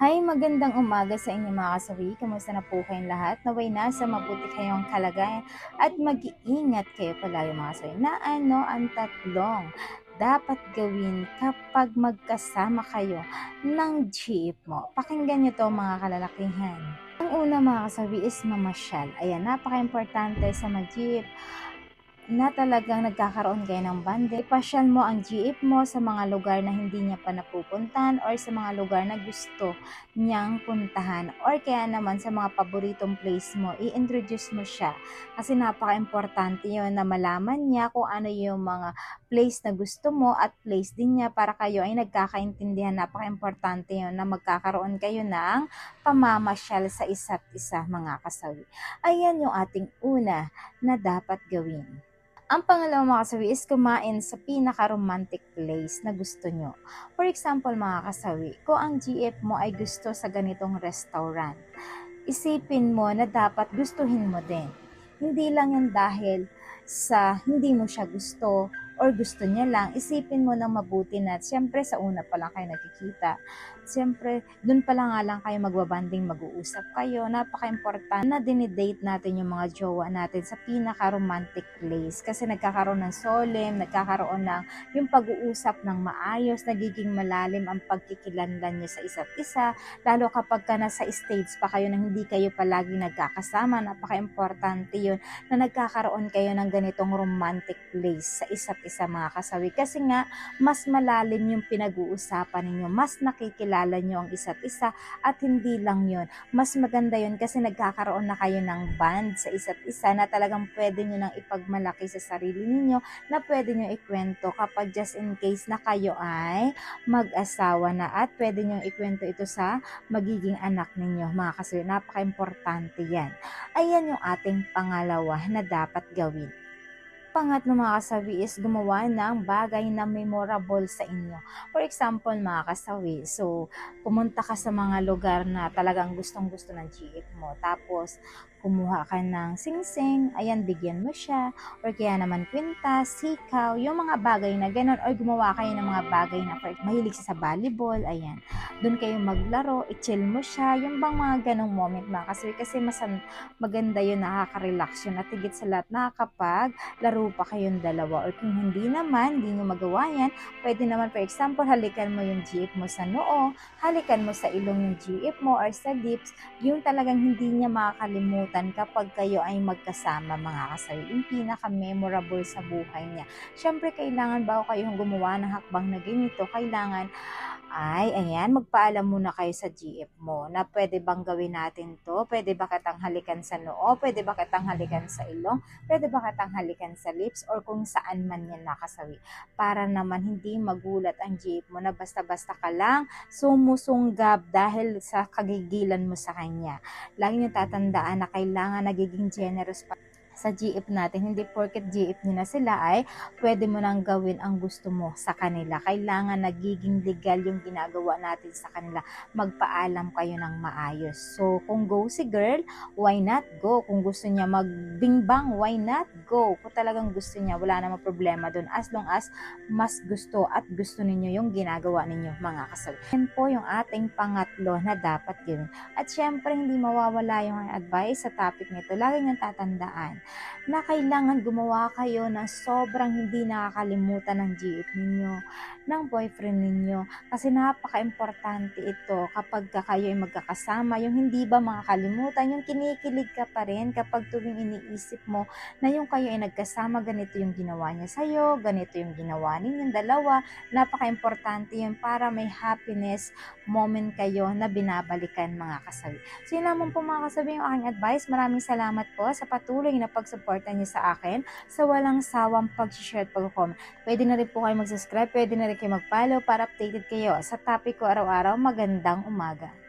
Hi, magandang umaga sa inyo mga kasawi. Kamusta na po kayong lahat? Naway nasa mabuti kayong kalagayan at mag-iingat kayo palagi mga kasawi na ano ang tatlong dapat gawin kapag magkasama kayo ng jeep mo. Pakinggan nyo to mga kalalakihan. Ang una mga kasawi is mamasyal. Ayan, napaka-importante sa mag-jeep na talagang nagkakaroon kayo ng bande. Ipasyal mo ang jeep mo sa mga lugar na hindi niya pa napupuntahan or sa mga lugar na gusto niyang puntahan or kaya naman sa mga paboritong place mo, i-introduce mo siya. Kasi napaka-importante yun na malaman niya kung ano yung mga place na gusto mo at place din niya para kayo ay nagkakaintindihan. Napaka-importante yun na magkakaroon kayo ng pamamasyal sa isa't isa mga kasawi. Ayan yung ating una na dapat gawin. Ang pangalawa mga kasawi is kumain sa pinaka-romantic place na gusto nyo. For example mga kasawi, kung ang GF mo ay gusto sa ganitong restaurant, isipin mo na dapat gustuhin mo din. Hindi lang yan dahil sa hindi mo siya gusto or gusto niya lang, isipin mo ng mabuti na siyempre sa una pa lang kayo nagkikita. Siyempre, dun pa lang nga lang kayo magbabanding, mag-uusap kayo. Napaka-important na dinidate natin yung mga jowa natin sa pinaka-romantic place. Kasi nagkakaroon ng solemn, nagkakaroon ng yung pag-uusap ng maayos, nagiging malalim ang pagkikilanlan nyo sa isa't isa. Lalo kapag ka nasa stage pa kayo na hindi kayo palagi nagkakasama, napaka-importante yun na nagkakaroon kayo ng ganitong romantic place sa isa't isa mga kasawi. Kasi nga, mas malalim yung pinag-uusapan ninyo, mas nakikilala nyo ang isa't isa at hindi lang yun. Mas maganda yun kasi nagkakaroon na kayo ng band sa isa't isa na talagang pwede nyo nang ipagmalaki sa sarili ninyo na pwede nyo ikwento kapag just in case na kayo ay mag-asawa na at pwede nyo ikwento ito sa magiging anak ninyo mga kasawi. Napaka-importante yan. Ayan yung ating pangalawa na dapat gawin. Pangatlo mga kasawi is gumawa ng bagay na memorable sa inyo. For example mga kasawi, so pumunta ka sa mga lugar na talagang gustong gusto ng GF mo. Tapos kumuha ka ng singsing, ayan, bigyan mo siya, or kaya naman kwintas, sikaw, yung mga bagay na ganun, or gumawa kayo ng mga bagay na mahilig siya sa volleyball, ayan, doon kayo maglaro, i-chill mo siya, yung bang mga ganong moment mga kasi, kasi mas maganda yun, nakaka-relax yun, at higit sa lahat, nakakapag laro pa kayong dalawa, or kung hindi naman, hindi nyo magawa yan, pwede naman, for example, halikan mo yung jeep mo sa noo, halikan mo sa ilong yung jeep mo, or sa lips, yung talagang hindi niya makakalimutan kapag kayo ay magkasama mga kasawi. Yung pinaka-memorable sa buhay niya. Siyempre, kailangan bago kayong gumawa ng hakbang na ganito, kailangan ay, ayan, magpaalam muna kayo sa GF mo na pwede bang gawin natin to? Pwede ba katang halikan sa noo? Pwede ba katang halikan sa ilong? Pwede ba katang halikan sa lips? Or kung saan man yan nakasawi? Para naman hindi magulat ang GF mo na basta-basta ka lang sumusunggab dahil sa kagigilan mo sa kanya. Lagi niyo tatandaan na kailangan nagiging generous pa sa GF natin, hindi porket GF nyo na sila ay pwede mo nang gawin ang gusto mo sa kanila. Kailangan nagiging legal yung ginagawa natin sa kanila. Magpaalam kayo ng maayos. So, kung go si girl, why not go? Kung gusto niya magbingbang, why not go? Kung talagang gusto niya, wala namang problema doon. As long as mas gusto at gusto ninyo yung ginagawa ninyo, mga kasal. Yan po yung ating pangatlo na dapat gawin. At syempre, hindi mawawala yung advice sa topic nito. Lagi niyong tatandaan na kailangan gumawa kayo ng sobrang hindi nakakalimutan ng GF ninyo, ng boyfriend ninyo. Kasi napaka-importante ito kapag ka kayo ay magkakasama, yung hindi ba makakalimutan, yung kinikilig ka pa rin kapag tuwing iniisip mo na yung kayo ay nagkasama, ganito yung ginawa niya sa'yo, ganito yung ginawa ninyong dalawa. Napaka-importante yun para may happiness moment kayo na binabalikan mga kasabi. So yun naman po mga kasabi yung aking advice. Maraming salamat po sa patuloy na pagsuporta niyo sa akin sa walang sawang pag-share at pag-comment. Pwede na rin po kayo mag-subscribe, pwede na rin kayo mag-follow para updated kayo sa topic ko araw-araw. Magandang umaga.